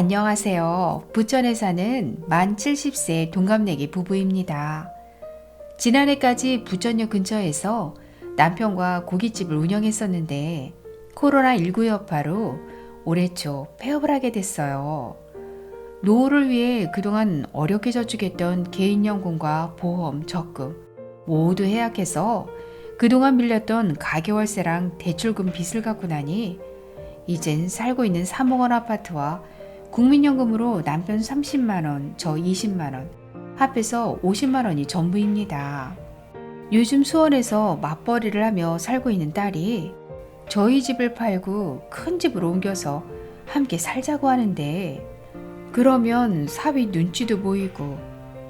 안녕하세요. 부천에 사는 만 70세 동갑내기 부부입니다. 지난해까지 부천역 근처에서 남편과 고깃집을 운영했었는데 코로나19 여파로 올해 초 폐업을 하게 됐어요. 노후를 위해 그동안 어렵게 저축했던 개인연금과 보험, 적금 모두 해약해서 그동안 밀렸던 가계월세랑 대출금 빚을 갚고 나니 이젠 살고 있는 3억 원 아파트와 국민연금으로 남편 30만 원, 저 20만 원, 합해서 50만 원이 전부입니다. 요즘 수원에서 맞벌이를 하며 살고 있는 딸이 저희 집을 팔고 큰 집으로 옮겨서 함께 살자고 하는데 그러면 사위 눈치도 보이고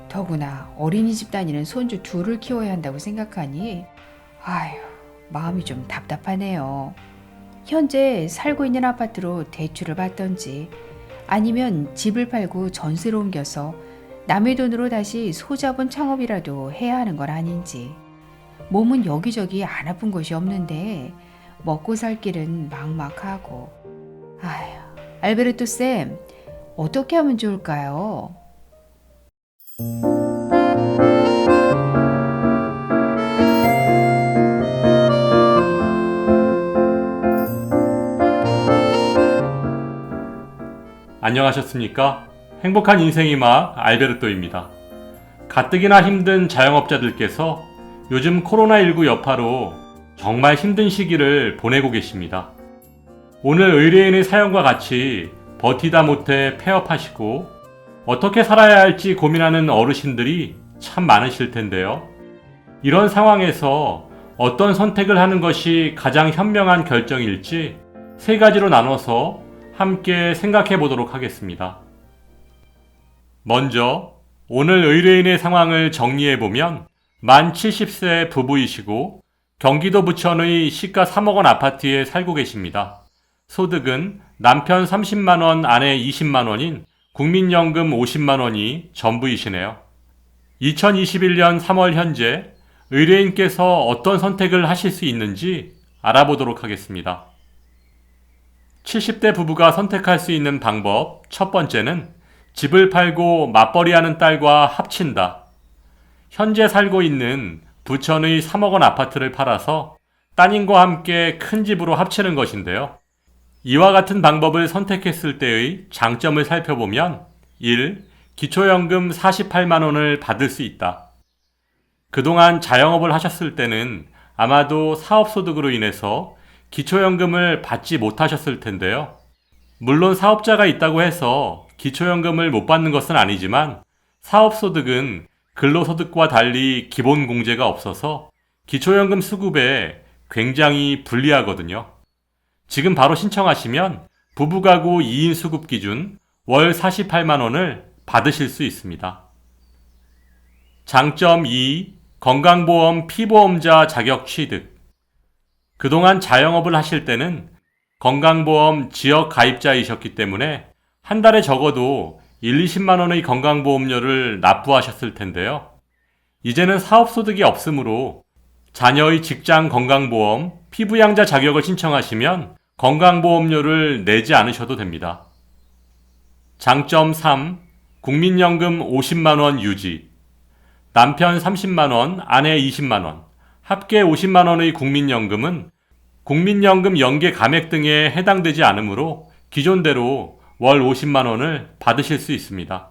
더구나 어린이집 다니는 손주 둘을 키워야 한다고 생각하니 아휴 마음이 좀 답답하네요. 현재 살고 있는 아파트로 대출을 받던지 아니면 집을 팔고 전세로 옮겨서 남의 돈으로 다시 소자본 창업이라도 해야 하는 건 아닌지 몸은 여기저기 안 아픈 곳이 없는데 먹고 살 길은 막막하고 아휴 알베르토 쌤 어떻게 하면 좋을까요? 안녕하셨습니까? 행복한 인생의 막 알베르토입니다. 가뜩이나 힘든 자영업자들께서 요즘 코로나19 여파로 정말 힘든 시기를 보내고 계십니다. 오늘 의뢰인의 사연과 같이 버티다 못해 폐업하시고 어떻게 살아야 할지 고민하는 어르신들이 참 많으실 텐데요. 이런 상황에서 어떤 선택을 하는 것이 가장 현명한 결정일지 세 가지로 나눠서 함께 생각해 보도록 하겠습니다. 먼저 오늘 의뢰인의 상황을 정리해 보면 만 70세 부부이시고 경기도 부천의 시가 3억 원 아파트에 살고 계십니다. 소득은 남편 30만 원, 아내 20만 원인 국민연금 50만 원이 전부이시네요. 2021년 3월 현재 의뢰인께서 어떤 선택을 하실 수 있는지 알아보도록 하겠습니다. 70대 부부가 선택할 수 있는 방법 첫 번째는 집을 팔고 맞벌이하는 딸과 합친다. 현재 살고 있는 부천의 3억 원 아파트를 팔아서 따님과 함께 큰 집으로 합치는 것인데요. 이와 같은 방법을 선택했을 때의 장점을 살펴보면 1. 기초연금 48만 원을 받을 수 있다. 그동안 자영업을 하셨을 때는 아마도 사업소득으로 인해서 기초연금을 받지 못하셨을 텐데요. 물론 사업자가 있다고 해서 기초연금을 못 받는 것은 아니지만 사업소득은 근로소득과 달리 기본 공제가 없어서 기초연금 수급에 굉장히 불리하거든요. 지금 바로 신청하시면 부부가구 2인 수급 기준 월 48만 원을 받으실 수 있습니다. 장점 2. 건강보험 피보험자 자격 취득. 그동안 자영업을 하실 때는 건강보험 지역 가입자이셨기 때문에 한 달에 적어도 1, 20만 원의 건강보험료를 납부하셨을 텐데요. 이제는 사업소득이 없으므로 자녀의 직장 건강보험 피부양자 자격을 신청하시면 건강보험료를 내지 않으셔도 됩니다. 장점 3. 국민연금 50만원 유지. 남편 30만원, 아내 20만원, 합계 50만 원의 국민연금은 국민연금 연계 감액 등에 해당되지 않으므로 기존대로 월 50만 원을 받으실 수 있습니다.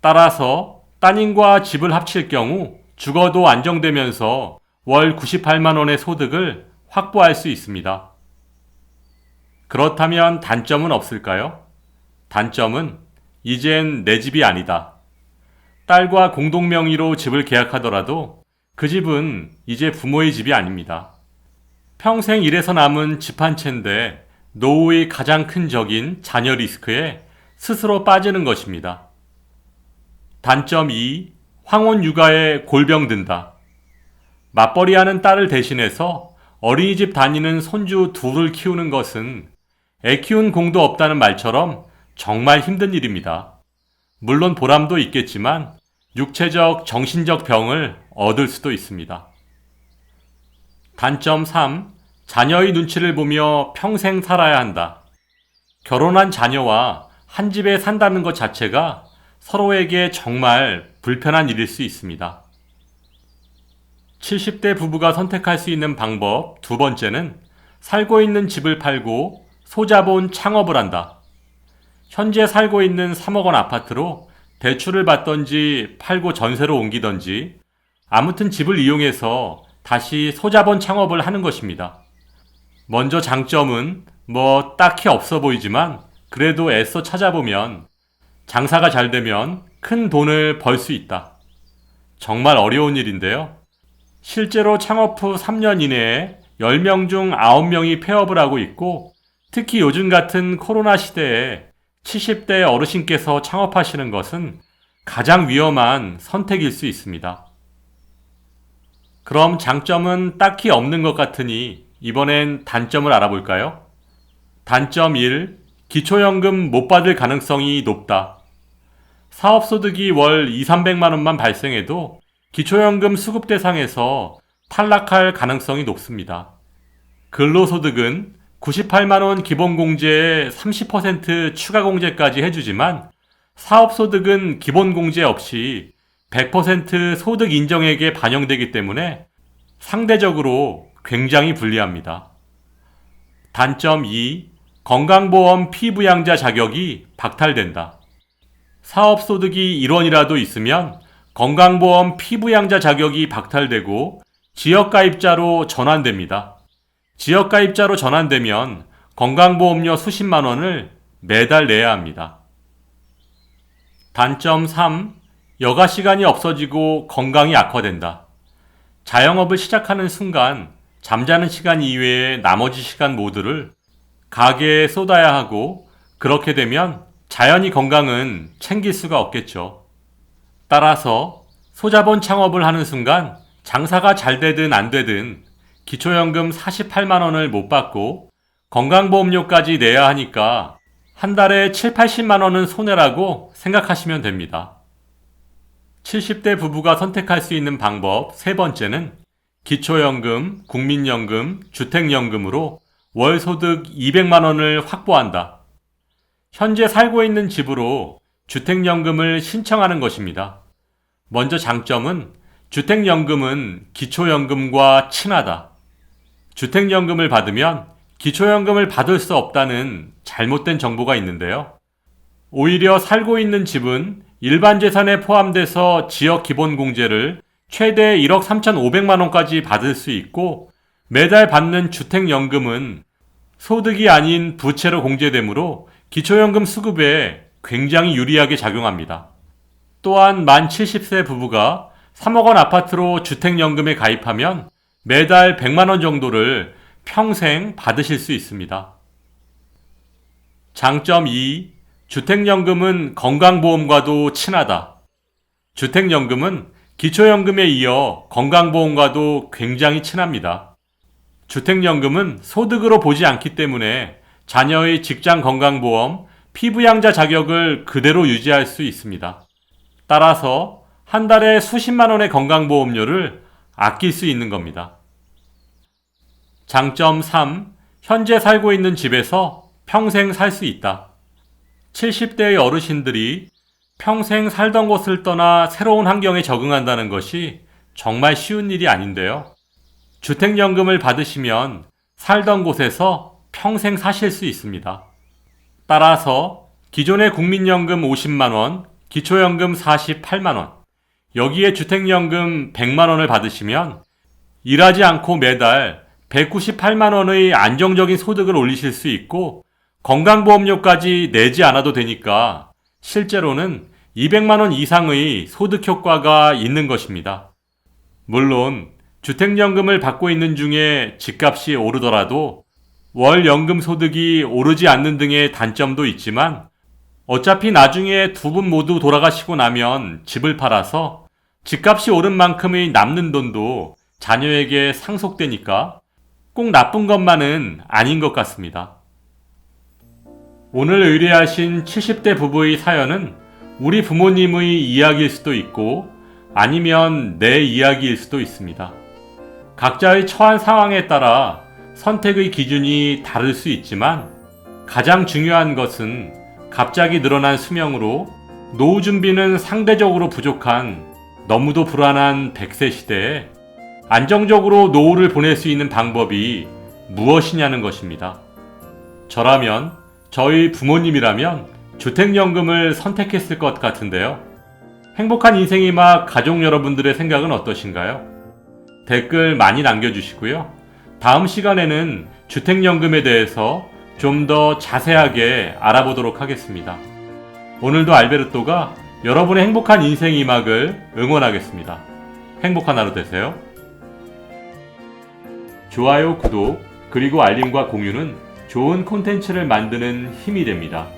따라서 따님과 집을 합칠 경우 죽어도 안정되면서 월 98만 원의 소득을 확보할 수 있습니다. 그렇다면 단점은 없을까요? 단점은 이젠 내 집이 아니다. 딸과 공동 명의로 집을 계약하더라도 그 집은 이제 부모의 집이 아닙니다. 평생 일해서 남은 집 한 채인데 노후의 가장 큰 적인 자녀 리스크에 스스로 빠지는 것입니다. 단점 2. 황혼 육아에 골병 든다. 맞벌이 하는 딸을 대신해서 어린이집 다니는 손주 둘을 키우는 것은 애 키운 공도 없다는 말처럼 정말 힘든 일입니다. 물론 보람도 있겠지만 육체적, 정신적 병을 얻을 수도 있습니다. 단점 3. 자녀의 눈치를 보며 평생 살아야 한다. 결혼한 자녀와 한 집에 산다는 것 자체가 서로에게 정말 불편한 일일 수 있습니다. 70대 부부가 선택할 수 있는 방법 두 번째는 살고 있는 집을 팔고 소자본 창업을 한다. 현재 살고 있는 3억 원 아파트로 대출을 받던지 팔고 전세로 옮기던지 아무튼 집을 이용해서 다시 소자본 창업을 하는 것입니다. 먼저 장점은 뭐 딱히 없어 보이지만 그래도 애써 찾아보면 장사가 잘 되면 큰 돈을 벌 수 있다. 정말 어려운 일인데요. 실제로 창업 후 3년 이내에 10명 중 9명이 폐업을 하고 있고 특히 요즘 같은 코로나 시대에 70대 어르신께서 창업하시는 것은 가장 위험한 선택일 수 있습니다. 그럼 장점은 딱히 없는 것 같으니 이번엔 단점을 알아볼까요? 단점 1. 기초연금 못 받을 가능성이 높다. 사업소득이 월 2, 300만 원만 발생해도 기초연금 수급 대상에서 탈락할 가능성이 높습니다. 근로소득은 98만 원 기본공제에 30% 추가 공제까지 해주지만 사업소득은 기본공제 없이 100% 소득 인정액에 반영되기 때문에 상대적으로 굉장히 불리합니다. 단점 2. 건강보험 피부양자 자격이 박탈된다. 사업소득이 1원이라도 있으면 건강보험 피부양자 자격이 박탈되고 지역가입자로 전환됩니다. 지역가입자로 전환되면 건강보험료 수십만 원을 매달 내야 합니다. 단점 3. 여가 시간이 없어지고 건강이 악화된다. 자영업을 시작하는 순간 잠자는 시간 이외의 나머지 시간 모두를 가게에 쏟아야 하고 그렇게 되면 자연히 건강은 챙길 수가 없겠죠. 따라서 소자본 창업을 하는 순간 장사가 잘 되든 안 되든 기초연금 48만 원을 못 받고 건강보험료까지 내야 하니까 한 달에 7, 80만 원은 손해라고 생각하시면 됩니다. 70대 부부가 선택할 수 있는 방법 세 번째는 기초연금, 국민연금, 주택연금으로 월 소득 200만 원을 확보한다. 현재 살고 있는 집으로 주택연금을 신청하는 것입니다. 먼저 장점은 주택연금은 기초연금과 친하다. 주택연금을 받으면 기초연금을 받을 수 없다는 잘못된 정보가 있는데요. 오히려 살고 있는 집은 일반 재산에 포함돼서 지역 기본공제를 최대 1억 3,500만 원까지 받을 수 있고 매달 받는 주택연금은 소득이 아닌 부채로 공제되므로 기초연금 수급에 굉장히 유리하게 작용합니다. 또한 만 70세 부부가 3억 원 아파트로 주택연금에 가입하면 매달 100만 원 정도를 평생 받으실 수 있습니다. 장점 2. 주택연금은 건강보험과도 친하다. 주택연금은 기초연금에 이어 건강보험과도 굉장히 친합니다. 주택연금은 소득으로 보지 않기 때문에 자녀의 직장 건강보험, 피부양자 자격을 그대로 유지할 수 있습니다. 따라서 한 달에 수십만 원의 건강보험료를 아낄 수 있는 겁니다. 장점 3. 현재 살고 있는 집에서 평생 살 수 있다. 70대의 어르신들이 평생 살던 곳을 떠나 새로운 환경에 적응한다는 것이 정말 쉬운 일이 아닌데요. 주택연금을 받으시면 살던 곳에서 평생 사실 수 있습니다. 따라서 기존의 국민연금 50만원, 기초연금 48만원, 여기에 주택연금 100만원을 받으시면 일하지 않고 매달 198만원의 안정적인 소득을 올리실 수 있고 건강보험료까지 내지 않아도 되니까 실제로는 200만원 이상의 소득 효과가 있는 것입니다. 물론 주택연금을 받고 있는 중에 집값이 오르더라도 월 연금 소득이 오르지 않는 등의 단점도 있지만 어차피 나중에 두 분 모두 돌아가시고 나면 집을 팔아서 집값이 오른 만큼의 남는 돈도 자녀에게 상속되니까 꼭 나쁜 것만은 아닌 것 같습니다. 오늘 의뢰하신 70대 부부의 사연은 우리 부모님의 이야기일 수도 있고 아니면 내 이야기일 수도 있습니다. 각자의 처한 상황에 따라 선택의 기준이 다를 수 있지만 가장 중요한 것은 갑자기 늘어난 수명으로 노후 준비는 상대적으로 부족한 너무도 불안한 100세 시대에 안정적으로 노후를 보낼 수 있는 방법이 무엇이냐는 것입니다. 저라면, 저희 부모님이라면 주택연금을 선택했을 것 같은데요. 행복한 인생이 막 가족 여러분들의 생각은 어떠신가요? 댓글 많이 남겨주시고요. 다음 시간에는 주택연금에 대해서 좀 더 자세하게 알아보도록 하겠습니다. 오늘도 알베르토가 여러분의 행복한 인생 이막을 응원하겠습니다. 행복한 하루 되세요. 좋아요, 구독, 그리고 알림과 공유는 좋은 콘텐츠를 만드는 힘이 됩니다.